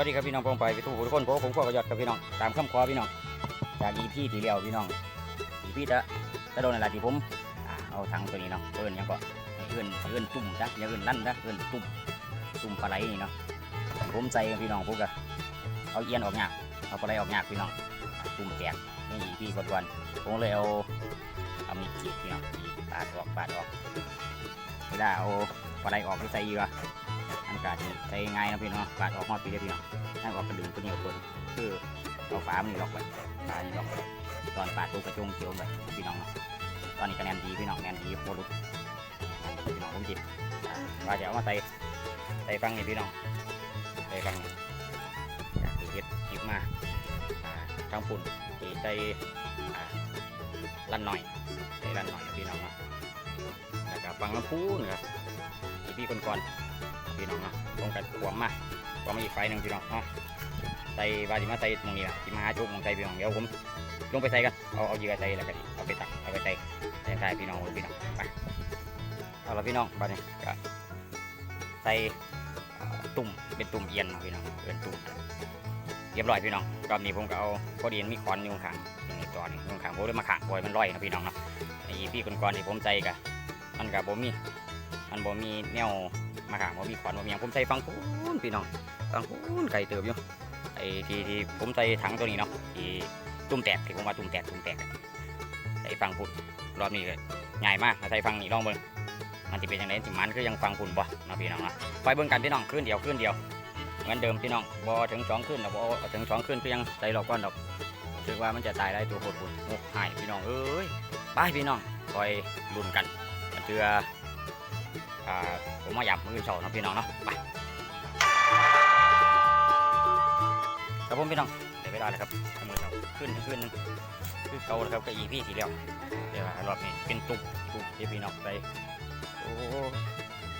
วัสดีครับพี่น้องพงไปไปทุกทุกคนเพราะว่าผมขอยอดกับพี่น้องตามคำขอพี่น้องจากอีพี่ที่เลี้ยวพี่น้องอีพี่จะจะโดนอะไรที่ผมเอาถังตัวนี้เนาะเอิ้นยังก็เอิ้นเอิ้นตุ่มนะอย่าเอิ้นลั่นนะเอิ้นตุ่มตุ่มปลาไหลนี่เนาะผมใส่พี่น้องพวกก็เอาเอียนออกยากเอาปลาไหลออกยากพี่น้องตุ่มแตกนี่อีพี่กวนๆผมเลยเอาเอามีดกรีดพี่น้องปาดออกปาดออกเวลาเอาปลาไหลออกที่ใส่เยื่อ อันกาดใช้ง่ายนะพี่น้องปาดออกหอดปีเดียวพี่น้องนั่นออกกระดึงตัวเหนียวตัวนี้คือเอาฝามันนี่ล็อกไว้ฝานี่ล็อกไว้ตอนปาดตัวกระจงเกี่ยวไว้พี่น้องนะตอนนี้ก็แนนดีพี่น้องแนนดีโคตรลุดพี่น้องผมจิตว่าจะเอามาใส่ใส่ฟังนี่พี่น้องใส่ฟังนี่จากที่เฮ็ดหยิบมาอ่าทางปุ่นที่ใส่ลั่นหน่อยใส่ลั่นหน่อยนะพี่น้องเนาะแล้วก็ฟังลำพูนะครับที่พี่ก่อน พี่น้องเนาะลงกันขวมมาขวมมาอีกไฟหนึ่งพี่น้องเนาะใส่วาดิมาใส่ตรงนี้ละที่มาหาจุกมองใส่พี่น้องเดี๋ยวผมลงไปใส่กันเอาเอาเหยื่อใส่แล้วก็ดิเอาไปตักเอาไปใส่ใส่ใส่พี่น้องพี่น้องไปเอาละพี่น้องไปนี่ก็ใส่ตุ่มเป็นตุ่มเอียนนะพี่น้องเป็นตุ่มเรียบร้อยพี่น้องรอบนี้ผมก็เอาพอดีมีขอนอยู่ข้างนี่ตัวนี้ยู่ข้างผมเลยมาข้างปล่อยมันลอยนะพี่น้องเนาะไอ้พี่ก่อนๆที่ผมใส่กะมันกับบ่มีมันบ่มีแนว มาขางว่ามีขวานว่ามีหยังผมใส่ฟังพูนพี่น้องฟังพูนไก่เติบอยู่ไอ้ที่ที่ผมใส่ถังตัวนี้เนาะที่ตุ่มแตกที่ผมว่าตุ่มแตกตุ่มแตกอะใส่ฟังพูนรอบนี้ก็ง่ายมากมาใส่ฟังนี่ลองเบิ่งมันจะเป็นยังไงสิมันคือยังฟังพูนบ่นาะพี่น้องนะไปเบิ่งกันพี่น้องขึ้นเดียวขึ้นเดียวเหมือนเดิมพี่น้องบ่ถึงสองขึ้นดอกบ่าถึงสองขึ้นคือยังใส่รอบก้อนดอกรู้สึกว่ามันจะตายได้ตัวโคตรพูนงกหายพี่น้องเอ้ยไปพี่น้องคอยลุ้นกันมันเจือ อ่าผมมาหยับมือเฉาเนาะพี่น้องเนาะไปครับผมพี่น้องเดี๋ยวเวลาเลยครับมือเฉาขึ้นขึ้นหนึงคือเก่าเลยครับก็อีพี่ทีเดียวเดี๋ยวรอบนี้เป็นตุกตุกที่พี่น้องไปโอ้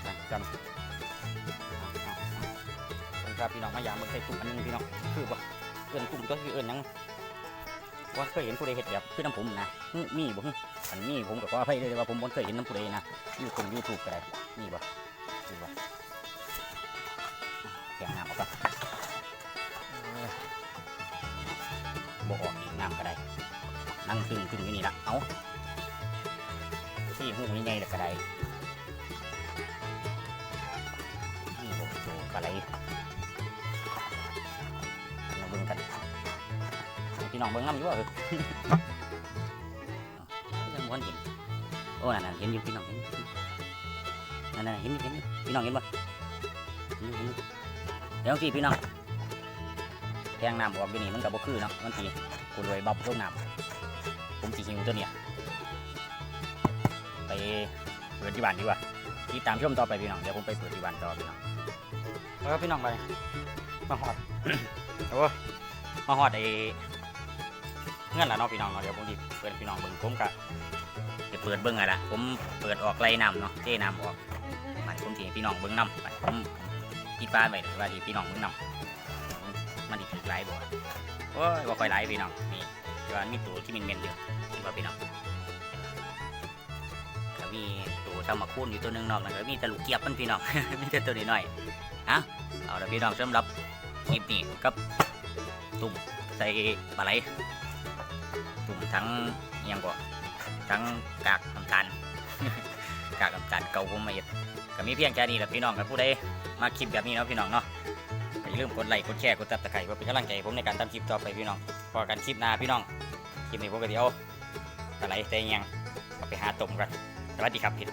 จำจำเอาเอาเอาครับพี่น้องมาหยามมือใส่ตุกอันหนึงพี่น้องคือว่าเอื่นตุกตัวคือเอื่นยัง ว่าเคยเห็นผู้ใดเห็ดแบบคือน้ำผมนะมีบ่ฮึอันนี้ผมก็ขออภัยเลยว่าผมบ่เคยเห็นน้ำผู้ใดนะอยู่ตรงยูทูบก็ได้นี่บ่นี่บ่แกงน้ำออกก่อนเอ้ยบ่ออกอีกน้ำก็ได้นั่งตึงตึงอยู่นี่ละเอาที่หูนี่ไงละก็ได้นี่บ่โตปลาไหล พี่น้องเบิ่งน้ำอยู่บ่เออยังม้วนเห็นโอ้นั่นน่ะเห็นอยู่พี่น้องเห็นอยู่นั่นนั่นเห็นอยู่เห็นอยู่พี่น้องเห็นปะเห็นอยู่เห็นอยู่เดี๋ยวสิพี่น้องแทงน้ำออกอยู่นี่มันกับบ่คือเนาะมันสีกูรวยบับลงน้ำผมสีหิวตัวเนี้ยไปเปิดที่บ้านดีกว่าติดตามชมต่อไปพี่น้องเดี๋ยวผมไปเปิดที่บ้านต่อพี่น้องแล้วก็พี่น้องไปมาหอดโอ้มาหอดไอ้ เงื่อนละเนาะพี่น้องเนาะเดี๋ยวผมดิเปิดพี่น้องเบิ่งผมกะจะเปิดเบิ่งไงล่ะผมเปิดออกไล่น้ำเนาะเทน้ำออกมันผมที่พี่น้องเบิ้งน้ำไปผมพี่ป้าไปเลยว่าทีพี่น้องเบิ้งน้ำมันดีถือหลบ่โอ้ยบ่ค่อยหลพี่น้องนี่แต่ว่ามีตัวที่มันเมนๆอยู่ที่ว่าพี่น้องก็มีตัวทำมาคูนอยู่ตัวหนึงนอกนั่นก็มีตะลุกเกียบมันพี่น้องมีแต่ตัวน้อยๆอะเอาละพี่น้องสำหรับคลิปนี้กับตุ่มใส่ปลาไหล ตุ่มทั้งยังก็ทั้งกากน้ำตาลกากน้ำตาลเก่าผมมาเอ็ดก็มีเพียงแค่นี้แหละพี่น้องกับผู้ใดมาคลิปแบบนี้เนาะพี่น้องเนาะอย่าลืมกดไลค์กดแชร์กดติดตามเพื่อเป็นกำลังใจผมในการทำคลิปต่อไปพี่น้องพอกันคลิปหน้าพี่น้องคลิปนี้ผมก็เดี๋ยวอะไรแต่ยังเอาไปหาต้มกันสวัสดีครับพี่